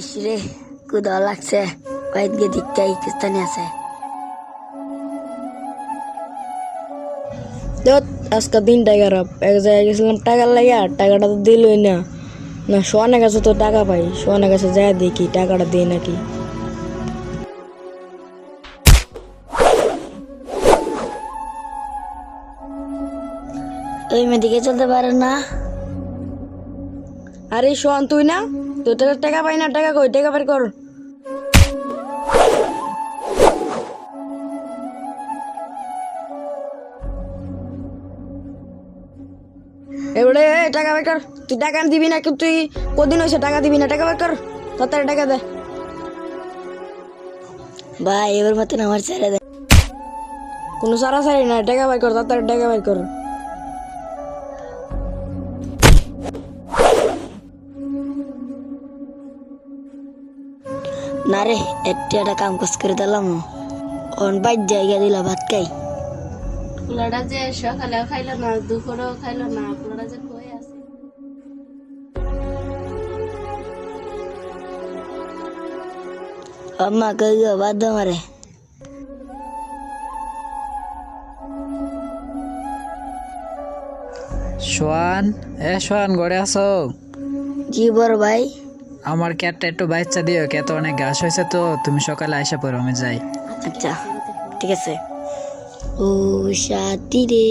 ইসরে কুদা লাগছে গে দিকটাই কিস্তানি আছে। আজকে দিনটা খারাপ এক জায়গায় গেছিলাম টাকার লাগে আর টাকাটা তো দিলই না। না সোয়ানের কাছে তো টাকা পাই। সোয়ানের কাছে যায় দেখি টাকাটা দিই নাকি। ওই মেয়েদিকে চলতে পারে না। আরে সোয়ান তুই না? তোর টাকা পাই না, টাকা কই? টাকা বের কর। এবারে টাকা বের কর। তুই টাকা দিবি না, কিন্তু তুই কদিন হয়েছে টাকা দিবি না, টাকা বের কর। তাড়াতাড়ি টাকা দে। ভাই, এবার মতন আমার ছেড়ে দে। কোনো সারা সারি না, টাকা বের কর, তাড়াতাড়ি টাকা বের কর। না রে একটি একটা কাম কাজ করে দিলাম অন বাইর জায়গা দিলা ভাত খাই পোলাটা যে সকালেও খাইলো না দুপুরেও খাইলো না পোলাটা যে কই আছে আম্মা কই গো বাদ মারে সোয়ান এ সোয়ান ঘরে আসো কি বড় ভাই আমার ক্যাটটা একটু বাচ্চা দিও? ক্যাট অনেক ঘাস হয়েছে তো? তুমি সকালে আসা পড়ো আমি যাই। আচ্ছা ঠিক আছে। ও সাথী রে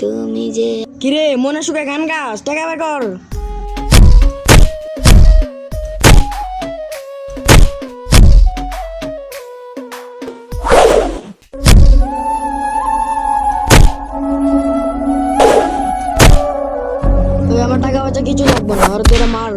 তুমি যে কিরে মনে সুখে গান গাছ টাকা বের কর। পয়সা কিছু লাগবে না আর তোরা মার।